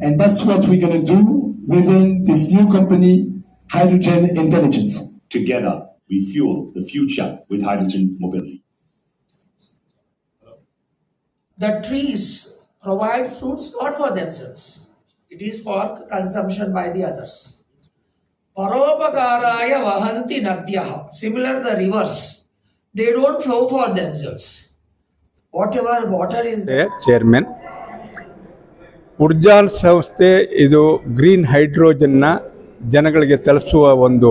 And that's what we're going to do within this new company, Hydrogen Intelligence. Together, we fuel the future with hydrogen mobility. The trees provide fruits not for themselves, it is for consumption by the others. Paropakaraya vahanti nadhyah. Similar the rivers, they don't flow for themselves. Whatever water is chairman ಉರ್ಜಾಲ್ ಸಂಸ್ಥೆ ಇದು green ಹೈಡ್ರೋಜನ್ನ ಜನಗಳಿಗೆ ತಲುಪಿಸುವ ಒಂದು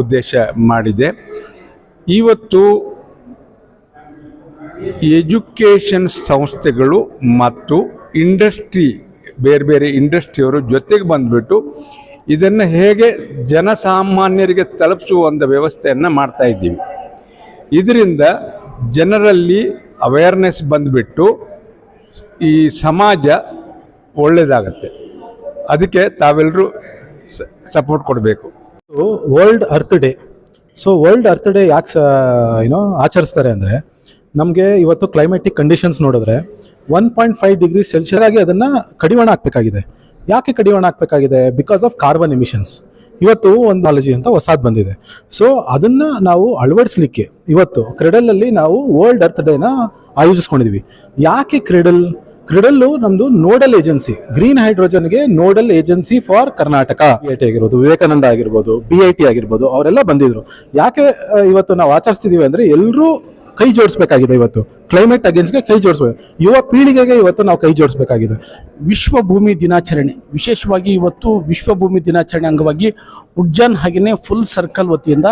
ಉದ್ದೇಶ ಮಾಡಿದೆ ಇವತ್ತು education ಸಂಸ್ಥೆಗಳು ಮತ್ತು ಇಂಡಸ್ಟ್ರಿ ಬೇರೆ ಬೇರೆ ಇಂಡಸ್ಟ್ರಿಯವರು ಜೊತೆಗೆ ಬಂದುಬಿಟ್ಟು ಇದನ್ನು ಹೇಗೆ ಜನಸಾಮಾನ್ಯರಿಗೆ ತಲುಪಿಸುವ ಒಂದು ವ್ಯವಸ್ಥೆಯನ್ನು ಮಾಡ್ತಾ ಇದ್ದೀವಿ ಇದರಿಂದ ಜನರಲ್ಲಿ ಅವೇರ್ನೆಸ್ ಬಂದುಬಿಟ್ಟು ಈ ಸಮಾಜ ಒಳ್ಳೆಯದಾಗತ್ತೆ ಅದಕ್ಕೆ ತಾವೆಲ್ಲರೂ ಸಪೋರ್ಟ್ ಕೊಡಬೇಕು. World earth day so world earth day ಯಾಕೆ ಏನೋ ಆಚರಿಸ್ತಾರೆ ಅಂದರೆ ನಮಗೆ ಇವತ್ತು ಕ್ಲೈಮೆಟಿಕ್ ಕಂಡೀಷನ್ಸ್ ನೋಡಿದ್ರೆ one point five degree celsius ಆಗಿ ಅದನ್ನು ಕಡಿವಾಣ ಹಾಕಬೇಕಾಗಿದೆ. ಯಾಕೆ ಕಡಿವಾಣ ಹಾಕಬೇಕಾಗಿದೆ? ಬಿಕಾಸ್ ಆಫ್ ಕಾರ್ಬನ್ ಎಮಿಷನ್ಸ್ ಇವತ್ತು ಒಂದು ನಾಲೆಜಿ ಅಂತ ಹೊಸಾದ್ ಬಂದಿದೆ. ಸೊ ಅದನ್ನ ನಾವು ಅಳವಡಿಸ್ಲಿಕ್ಕೆ ಇವತ್ತು ಕ್ರೀಡಲಲ್ಲಿ ನಾವು ವರ್ಲ್ಡ್ ಅರ್ತ್ ಡೇನ ಆಯೋಜಿಸ್ಕೊಂಡಿದ್ವಿ. ಯಾಕೆ ಕ್ರೆಡಲ್? ಕ್ರಿಡಲ್ಲು ನಮ್ದು nodal agency, green ಹೈಡ್ರೋಜನ್ಗೆ nodal agency for Karnataka. B ಆಗಿರ್ಬೋದು, ವಿವೇಕಾನಂದ ಆಗಿರ್ಬೋದು ಬಿ ಐ ಟಿ ಆಗಿರ್ಬೋದು, ಅವರೆಲ್ಲ ಬಂದಿದ್ರು. ಯಾಕೆ ಇವತ್ತು ನಾವು ಆಚರಿಸ್ತಿದೀವಿ ಅಂದ್ರೆ ಎಲ್ಲರೂ ಕೈ ಜೋಡಿಸ್ಬೇಕಾಗಿದೆ ಇವತ್ತು. ಕ್ಲೈಮೇಟ್ ಅಗೇನ್ಸ್ಟ್ಗೆ ಕೈ ಜೋಡಿಸ್ಬೇಕು. ಯುವ ಪೀಳಿಗೆಗೆ ಇವತ್ತು ನಾವು ಕೈ ಜೋಡಿಸ್ಬೇಕಾಗಿದೆ. ವಿಶ್ವ ಭೂಮಿ ದಿನಾಚರಣೆ. ವಿಶೇಷವಾಗಿ ಇವತ್ತು ವಿಶ್ವ ಭೂಮಿ ದಿನಾಚರಣೆ ಅಂಗವಾಗಿ ಉಜ್ಜನ್ ಹಾಗೆಯೇ ಫುಲ್ ಸರ್ಕಲ್ ವತಿಯಿಂದ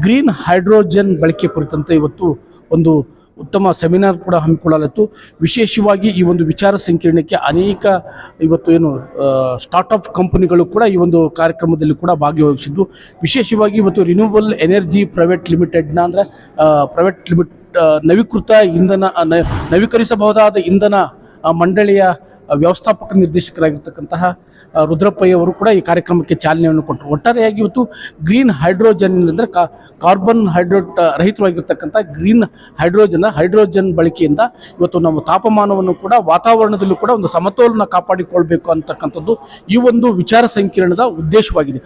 ಗ್ರೀನ್ ಹೈಡ್ರೋಜನ್ ಬಳಕೆ ಕುರಿತಂತೆ ಇವತ್ತು ಒಂದು ಉತ್ತಮ ಸೆಮಿನಾರ್ ಕೂಡ ಹಮ್ಮಿಕೊಳ್ಳಲಾಯಿತು ವಿಶೇಷವಾಗಿ ಈ ಒಂದು ವಿಚಾರ ಸಂಕಿರಣಕ್ಕೆ ಅನೇಕ ಇವತ್ತು ಏನು ಸ್ಟಾರ್ಟ್ಅಪ್ ಕಂಪನಿಗಳು ಕೂಡ ಈ ಒಂದು ಕಾರ್ಯಕ್ರಮದಲ್ಲಿ ಕೂಡ ಭಾಗವಹಿಸಿದ್ದು ವಿಶೇಷವಾಗಿ ಇವತ್ತು ರಿನ್ಯೂವಲ್ ಎನರ್ಜಿ ಪ್ರೈವೇಟ್ ಲಿಮಿಟೆಡ್ನ ಅಂದರೆ ಪ್ರೈವೇಟ್ ಲಿಮಿಟ್ ನವೀಕೃತ ಇಂಧನ ನವೀಕರಿಸಬಹುದಾದ ಇಂಧನ ಮಂಡಳಿಯ ವ್ಯವಸ್ಥಾಪಕ ನಿರ್ದೇಶಕರಾಗಿರ್ತಕ್ಕಂತಹ ಆ, ರುದ್ರಪ್ಪಯ್ಯ ಅವರು ಕೂಡ ಈ ಕಾರ್ಯಕ್ರಮಕ್ಕೆ ಚಾಲನೆಯನ್ನು ಕೊಟ್ಟರು. ಒಟ್ಟಾರೆಯಾಗಿ ಇವತ್ತು ಗ್ರೀನ್ ಹೈಡ್ರೋಜನ್ ಅಂದರೆ ಕಾರ್ಬನ್ ಹೈಡ್ರೋ ರಹಿತವಾಗಿರ್ತಕ್ಕಂಥ ಗ್ರೀನ್ ಹೈಡ್ರೋಜನ್ ಹೈಡ್ರೋಜನ್ ಬಳಕೆಯಿಂದ ಇವತ್ತು ನಮ್ಮ ತಾಪಮಾನವನ್ನು ಕೂಡ ವಾತಾವರಣದಲ್ಲೂ ಕೂಡ ಒಂದು ಸಮತೋಲನ ಕಾಪಾಡಿಕೊಳ್ಬೇಕು ಅಂತಕ್ಕಂಥದ್ದು ಈ ಒಂದು ವಿಚಾರ ಸಂಕಿರಣದ ಉದ್ದೇಶವಾಗಿದೆ.